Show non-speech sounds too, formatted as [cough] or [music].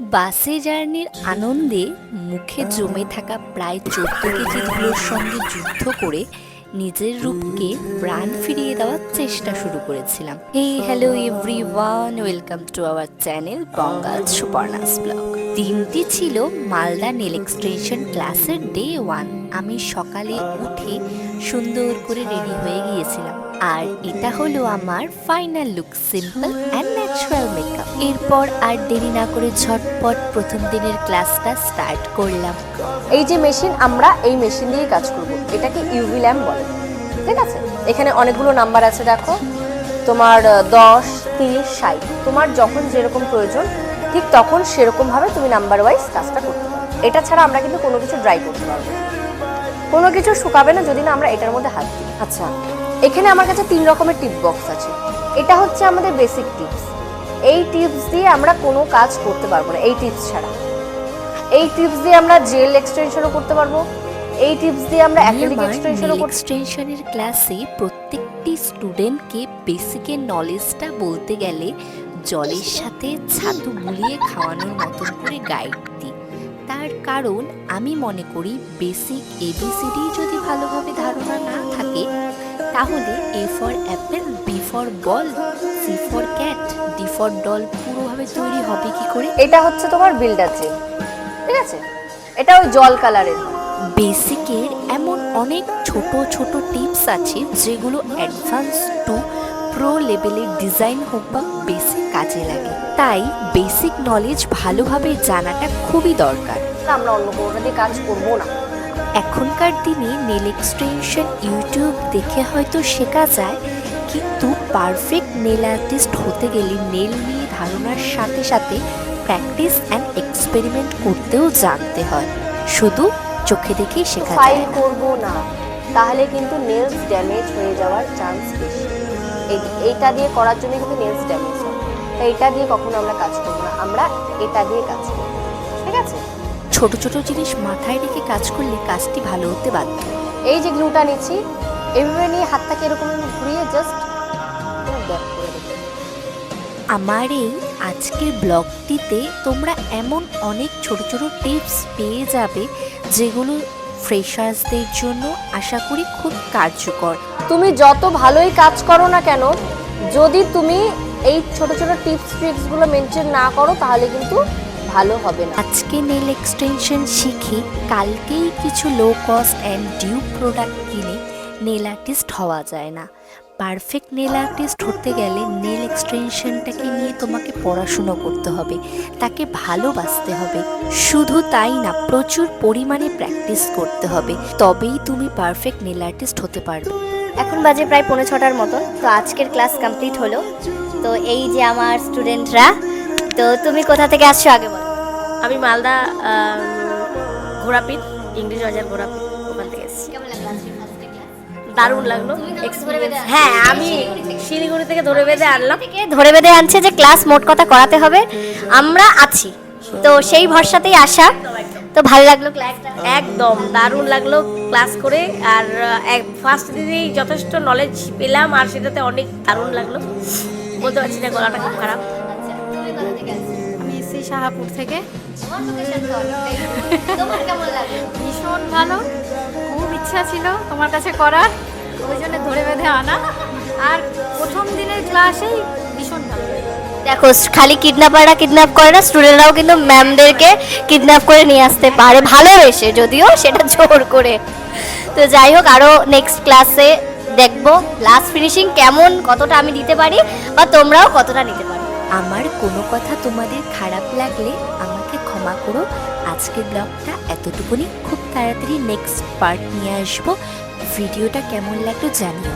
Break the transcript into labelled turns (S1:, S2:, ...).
S1: বাসে জার্নির আনন্দে মুখে জমে থাকা প্রায় চোদ্দ কেজি ধুলোর সঙ্গে যুদ্ধ করে নিজের রূপকে প্রাণ ফিরিয়ে দেওয়ার চেষ্টা শুরু করেছিলাম। এই hello everyone welcome to our channel Bangal সুপারনাস blog দিনটি ছিল মালদা নেল এক্সটেনশন ক্লাসের ডে ওয়ান আমি সকালে উঠে সুন্দর করে রেডি হয়ে গিয়েছিলাম। আর এটা হলো আমার final look simple and natural makeup এরপর আর দেরি না করে ঝটপট প্রথম দিনের ক্লাসটা স্টার্ট করলাম।
S2: এই যে মেশিন আমরা এই মেশিন দিয়ে কাজ করব। এটাকে ইউভি ল্যাম্প বলে। ঠিক আছে? এখানে অনেকগুলো নাম্বার আছে, দেখো। তোমার দশ, তিরিশ, ষাট। তোমার যখন যেরকম প্রয়োজন, ঠিক তখন সেরকমভাবে তুমি নাম্বার ওয়াইজ কাজটা করতে পারো। এটা ছাড়া আমরা কিন্তু কোনো কিছু ড্রাই করতে পারব কোনো কিছু শুকাবে না যদি না আমরা এটার মধ্যে হাত দিই। আচ্ছা এখানে আমার কাছে তিন রকমের টিপ বক্স আছে। এটা হচ্ছে আমাদের বেসিক টিপস এই টিপস দিয়ে আমরা কোনো কাজ করতে পারব না এই টিপস ছাড়া। এই টিপস দিয়ে আমরা জেল এক্সটেনশনও করতে পারব। এই টিপস দিয়ে আমরা অ্যাক্রিলিক এক্সটেনশনও করতে
S1: এক্সটেনশনের ক্লাসে প্রত্যেকটি স্টুডেন্টকে বেসিকের নলেজটা বলতে গেলে জলের সাথে ছাতু গুলিয়ে খাওয়ানোর মতন করে গাইড দিই। তার কারণ আমি মনে করি বেসিক এবিসিডি যদি ভালোভাবে ধারণা না থাকে তাহলে A for apple B for ball C for cat D for doll পুরোভাবে তৈরি হবে কি করে?
S2: এটা হচ্ছে তোমার বিল্ডার জেল ঠিক আছে? এটা ওই জল কালারের
S1: বেসিকের এমন অনেক ছোট ছোট টিপস আছে যেগুলো অ্যাডভান্স টু প্রো লেভেলের ডিজাইন হোক বা বেসিক কাজে লাগে। তাই বেসিক নলেজ ভালোভাবে জানাটা খুবই দরকার।
S2: আমরা অন্য দিয়ে কাজ করব না।
S1: এখনকার দিনে নেল এক্সটেনশন ইউটিউব দেখে হয়তো শেখা যায়, কিন্তু পারফেক্ট নেল আর্টিস্ট হতে গেলে নেল নিয়ে ধারণার সাথে সাথে প্র্যাকটিস অ্যান্ড এক্সপেরিমেন্ট করতেও জানতে হয়। শুধু চোখে দেখেই শেখা
S2: ফাইল করব না, তাহলে কিন্তু নেলস ড্যামেজ হয়ে যাওয়ার চান্স বেশি। এই- এইটা দিয়ে করার জন্য কিন্তু নেলস ড্যামেজ হয়। এটা দিয়ে কখনো আমরা কাজ করব না, আমরা এটা দিয়ে কাজ করব ঠিক আছে?
S1: ছোট ছোট জিনিস মাথায় রেখে কাজ করলে কাজটি ভালো হতে বাধ্য।
S2: এই যে গ্লুটা নিচ্ছি এভাবে নিয়ে হাতটাকে এরকম ঘুরিয়ে জাস্ট ব্যাক করে দেবো।
S1: আমার এই আজকের ব্লগটিতে তোমরা এমন অনেক ছোট ছোট টিপস পেয়ে যাবে যেগুলো ফ্রেশার্সদের জন্য আশা করি খুব কার্যকর।
S2: তুমি যত ভালোই কাজ করো না কেন যদি তুমি এই ছোট ছোট টিপস ট্রিক্সগুলো মেনটেন না করো তাহলে কিন্তু ভালো হবে না।
S1: আজকে নেল এক্সটেনশন শিখে কালকেই কিছু low cost and dew product কিনে নেল আর্টিস্ট হওয়া যায় না। পারফেক্ট নেল আর্টিস্ট হতে গেলে নেল এক্সটেনশনটাকে নিয়ে তোমাকে পড়াশুনো করতে হবে তাকে ভালোবাসতে হবে। শুধু তাই না প্রচুর পরিমাণে প্র্যাকটিস করতে হবে তবেই তুমি পারফেক্ট নেল আর্টিস্ট হতে পারবে।
S3: এখন বাজে প্রায় পৌনে ছটার মতন তো আজকের ক্লাস কমপ্লিট হলো। তো এই যে আমার স্টুডেন্টরা তো তুমি কোথা থেকে আসছো আগে বলো?
S4: আমি মালদা ঘোড়াপিঠ ইংলিশ বাজার ঘোড়াপিঠ ওখান থেকে এসেছি। দারুণ লাগল। হ্যাঁ আমি শিলিগুড়ি থেকে ধরে বেঁধে আনলাম।
S3: ধরে বেঁধে আনছে যে ক্লাস মোট কথা করাতে হবে। আমরা আছি। তো সেই ভরসাতেই আসা তো ভালো লাগল ক্লাসটা
S4: একদম দারুণ লাগল ক্লাস করে। আর ফার্স্ট দিনেই যথেষ্ট নলেজ পেলাম। আর সেটাতে অনেক দারুণ লাগল। বলতে পারছি না গলাটা খুব খারাপ।
S3: কোথা থেকে। [laughs]
S5: ভীষণ ভালো। খুব ইচ্ছা ছিল তোমার কাছে করার। ওই জন্য ধরে বেঁধে আনা। আর প্রথম দিনের ক্লাসেই ভীষণ ভালো।
S3: দেখো খালি কিডন্যাপাররা কিডন্যাপ করে না স্টুডেন্টরাও কিন্তু ম্যামদেরকে কিডন্যাপ করে নিয়ে আসতে পারে। ভালোবেসে যদিও সেটা জোর করে। তো যাই হোক আরও নেক্সট ক্লাসে দেখব। লাস্ট ফিনিশিং কেমন কতটা আমি দিতে পারি বা তোমরাও কতটা নিতে পারো।
S1: আমার কোনো কথা তোমাদের খারাপ লাগলে আমাকে ক্ষমা করো। আজকের ব্লগটা এতটুকুনি। খুব তাড়াতাড়ি নেক্সট পার্ট নিয়ে আসব। ভিডিওটা কেমন লাগল জানিও।